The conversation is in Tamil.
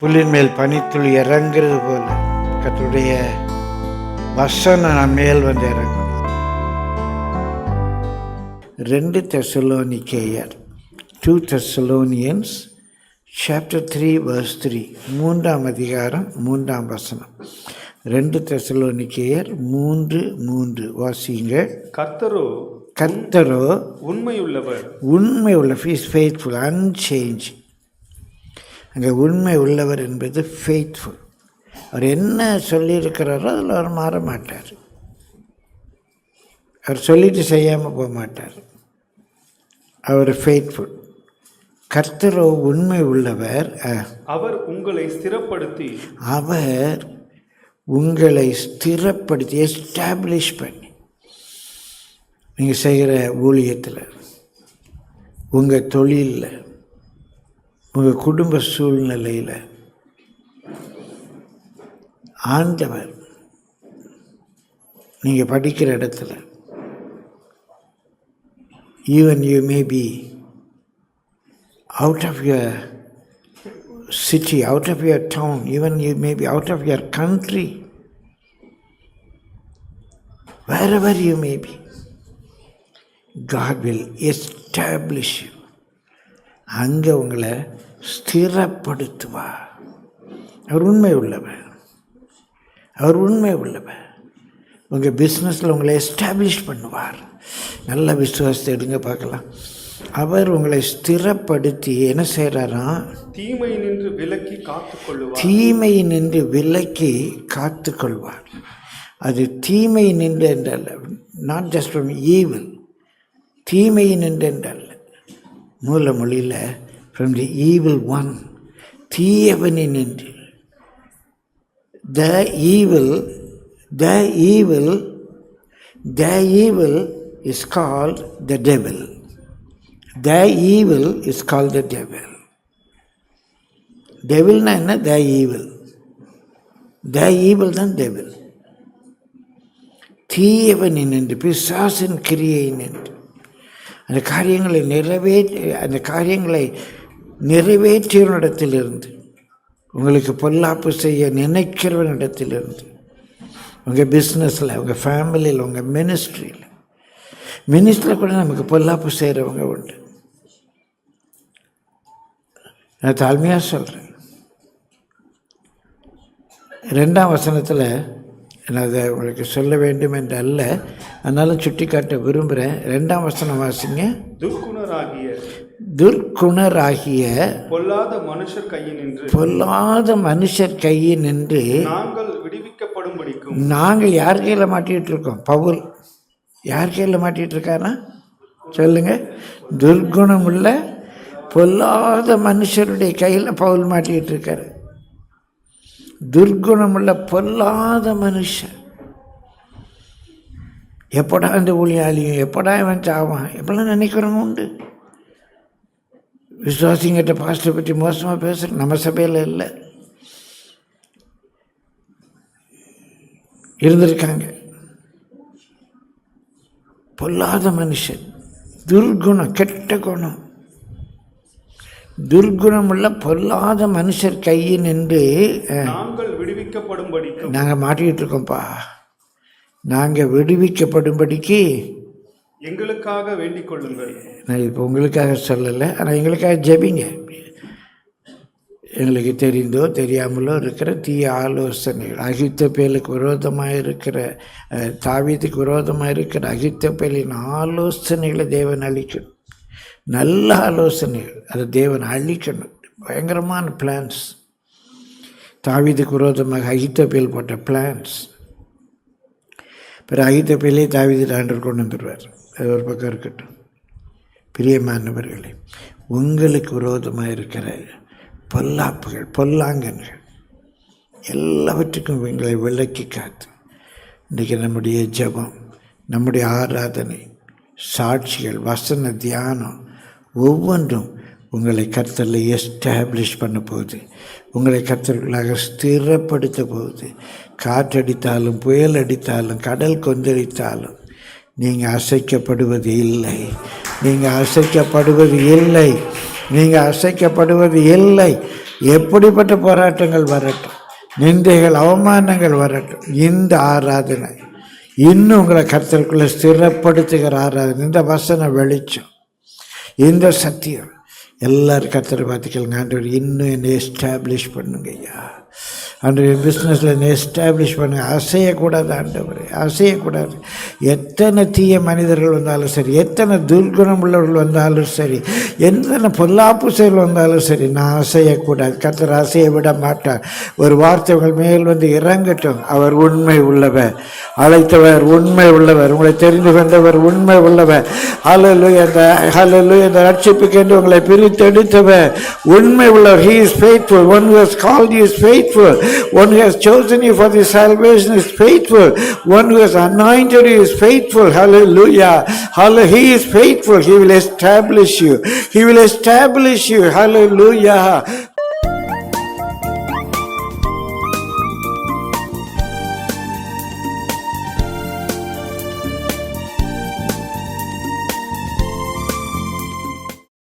புல்லின் மேல் பனித்துளி இறங்குறது போல. கர்த்தருடைய வசனம் மேல் வந்து இறங்கும் ரெண்டு தெசலோனிக்கேயர் two Thessalonians chapter three verse three மூன்றாம் அதிகாரம் மூன்றாம் வசனம். ரெண்டு தெசலோனிக்கேயர் மூன்று மூன்று வாசிங்க. கர்த்தரோ கர்த்தரோ உண்மையுள்ளவர். உண்மை உள்ள ஃபீஸ் ஃபெய்த்ஃபுல் அன்சேஞ்ச் அங்கே உண்மை உள்ளவர் என்பது ஃபெய்த்ஃபுல் அவர் என்ன சொல்லியிருக்கிறாரோ அதில் அவர் மாற மாட்டார். அவர் சொல்லிட்டு செய்யாமல் போக மாட்டார். அவர் ஃபெய்த்ஃபுல் கர்த்தரோ உண்மை உள்ளவர் அவர் உங்களை ஸ்திரப்படுத்தி அவர் உங்களை ஸ்திரப்படுத்தி எஸ்டாப்ளிஷ் பண்ணி நீங்கள் செய்கிற ஊழியத்தில் உங்கள் தொழிலில் உங்கள் குடும்ப சூழ்நிலையில் ஆண்டவர் நீங்கள் படிக்கிற இடத்துல even you may be out of your city, out of your town, even you may be out of your country, wherever you may be, God will establish you. அங்கே உங்களை ஸ்திரப்படுத்துவார். அவர் உண்மை உள்ளவர். அவர் உண்மை உள்ளவர். உங்கள் பிஸ்னஸில் உங்களை எஸ்டாப்ளிஷ் பண்ணுவார். நல்ல விசுவாசத்தை எடுங்க பார்க்கலாம். அவர் உங்களை ஸ்திரப்படுத்தி என்ன செய்கிறாராம் தீமை நின்று விலக்கி காத்துக்கொள்ளுவார் தீமை நின்று விலக்கி காத்து கொள்வார். அது தீமை நின்று என்றல்ல. நாட் ஜஸ்ட் ஃப்ரம் ஈவில் தீமை நின்று என்றல்ல. மூல மொழியில் ஃப்ரம் தி ஈவில் ஒன் தீயவனின் நின்று. The evil the evil the evil is called the devil the evil is called the devil டெவில்னா என்ன? த ஈவில் த ஈவில் தான் டெவில் தீயவனின் நின்று பிசாசின் கிரியை நின்று. அந்த காரியங்களை நிறைவேற்றி அந்த காரியங்களை நிறைவேற்றியவனிடத்திலிருந்து உங்களுக்கு பொல்லாப்பு செய்ய நினைக்கிறவனிடத்திலிருந்து உங்கள் பிஸ்னஸில் உங்கள் ஃபேமிலியில் உங்கள் மினிஸ்ட்ரியில் மினிஸ்ட்ரியில் கூட நமக்கு பொல்லாப்பு செய்கிறவங்க உண்டு. நான் தாழ்மையாக சொல்கிறேன் ரெண்டாம் வசனத்தில் நான் அதை உங்களுக்கு சொல்ல வேண்டும் என்று அல்ல. அதனாலும் சுட்டி காட்ட விரும்புகிறேன் ரெண்டாம் வசனம் வாசிங்க. துர்க்குணராகிய துர்க்குணராகிய பொல்லாத மனுஷர் கையினின்று பொல்லாத மனுஷர் கையில் நின்று நாங்கள் விடுவிக்கப்படும்படிக்கும் நாங்கள் யார் கையில் மாட்டிகிட்டு இருக்கோம்? பவுல். யார் கையில் மாட்டிகிட்டு இருக்காரா சொல்லுங்க. துர்குணமுள்ள பொல்லாத மனுஷருடைய கையில் பவுல் மாட்டிகிட்டு இருக்காரு. துர்குணமுள்ள பொல்லாத மனுஷன். எப்படா இந்த ஊழியாளியும் எப்படா இவன் சாவான்? எப்படிலாம் நினைக்கிறவங்க உண்டு. விசுவாசிங்கிட்ட பாஸ்டரை பற்றி மோசமாக பேசுகிற நம்ம சபையில் இல்லை. இருந்திருக்காங்க. பொல்லாத மனுஷன் துர்குணம் கெட்ட குணம். துர்குணமுள்ள பொல்லாத மனுஷர் கையில் நின்று நாங்கள் விடுவிக்கப்படும்படிக்கும் நாங்கள் மாட்டிக்கிட்டு இருக்கோம்ப்பா. நாங்கள் விடுவிக்கப்படும்படிக்கு எங்களுக்காக வேண்டிக் கொள்ளுங்கள். நான் இப்போ உங்களுக்காக சொல்லலை ஆனால் எங்களுக்காக ஜெபிங்க. எங்களுக்கு தெரிந்தோ தெரியாமலோ இருக்கிற தீய ஆலோசனைகள் அகித்தப்பேலுக்கு விரோதமாக இருக்கிற தாவீதுக்கு விரோதமாக இருக்கிற அகித்தப்பேலின் ஆலோசனைகளை தேவன் அழிக்கணும் நல்ல ஆலோசனைகள். அதை தேவன் அழிக்கணும். பயங்கரமான பிளான்ஸ் தாவீதுக்கு விரோதமாக அகித்தப்பேல் போட்ட பிளான்ஸ் பிறகு அகித்தப்பேலே தாவீது ஆண்டர் கொண்டு வந்துடுவார். அது ஒரு பக்கம் இருக்கட்டும். பிரியமானவர்களே உங்களுக்கு விரோதமாக இருக்கிற பொல்லாப்புகள் பொல்லாங்கன்கள் எல்லாவற்றுக்கும் எங்களை விளக்கி காத்து இன்றைக்கி நம்முடைய ஜெபம் நம்முடைய ஆராதனை சாட்சிகள் வசன தியானம் ஒவ்வொன்றும் உங்களை கர்த்தரில் எஸ்டாப்ளிஷ் பண்ண போகுது. உங்களை கர்த்தர்களாக ஸ்திரப்படுத்த போகுது. காற்றடித்தாலும் புயல் அடித்தாலும் கடல் கொந்தளித்தாலும் நீங்கள் அசைக்கப்படுவது இல்லை. நீங்கள் அசைக்கப்படுவது இல்லை. நீங்கள் அசைக்கப்படுவது இல்லை. எப்படிப்பட்ட போராட்டங்கள் வரட்டும். நிந்தைகள் அவமானங்கள் வரட்டும். இந்த ஆராதனை. இன்னும் உங்களை கருத்தருக்குள்ளே ஸ்திரப்படுத்துகிற ஆராதனை. இந்த வசன வெளிச்சம். இந்த சத்தியம். எல்லாரும் கர்த்தரை பார்த்துக்கலங்க ஆண்டவர் இன்னும் என்னை எஸ்டாப்ளிஷ் பண்ணுங்க ஐயா. அன்றைய பிஸ்னஸில் என்னை எஸ்டாப்ளிஷ் பண்ணுங்க அசையக்கூடாது ஆண்டவர். அசையக்கூடாது. எத்தனை தீய மனிதர்கள் வந்தாலும் சரி எத்தனை துர்குணம் உள்ளவர்கள் வந்தாலும் சரி எத்தனை பொல்லாப்பு செயல் வந்தாலும் சரி நான் அசையக்கூடாது. கத்தர் அசைய விட மாட்டார் ஒரு வார்த்தை உங்கள் மேல் வந்து இறங்கட்டும். அவர் உண்மை உள்ளவர். அழைத்தவர் உண்மை உள்ளவர். உங்களை தெரிந்து கொண்டவர் உண்மை உள்ளவர். ஹலலு அந்த ஹலலு அந்த ரட்சிப்புக்கு என்று உங்களை பிரித்தெடுத்தவர். உண்மை உள்ளவர். He is faithful one who call us you one who has chosen you for the salvation is faithful. One who has anointed you is faithful. Hallelujah. Hallelujah. He is faithful. He will establish you. He will establish you. Hallelujah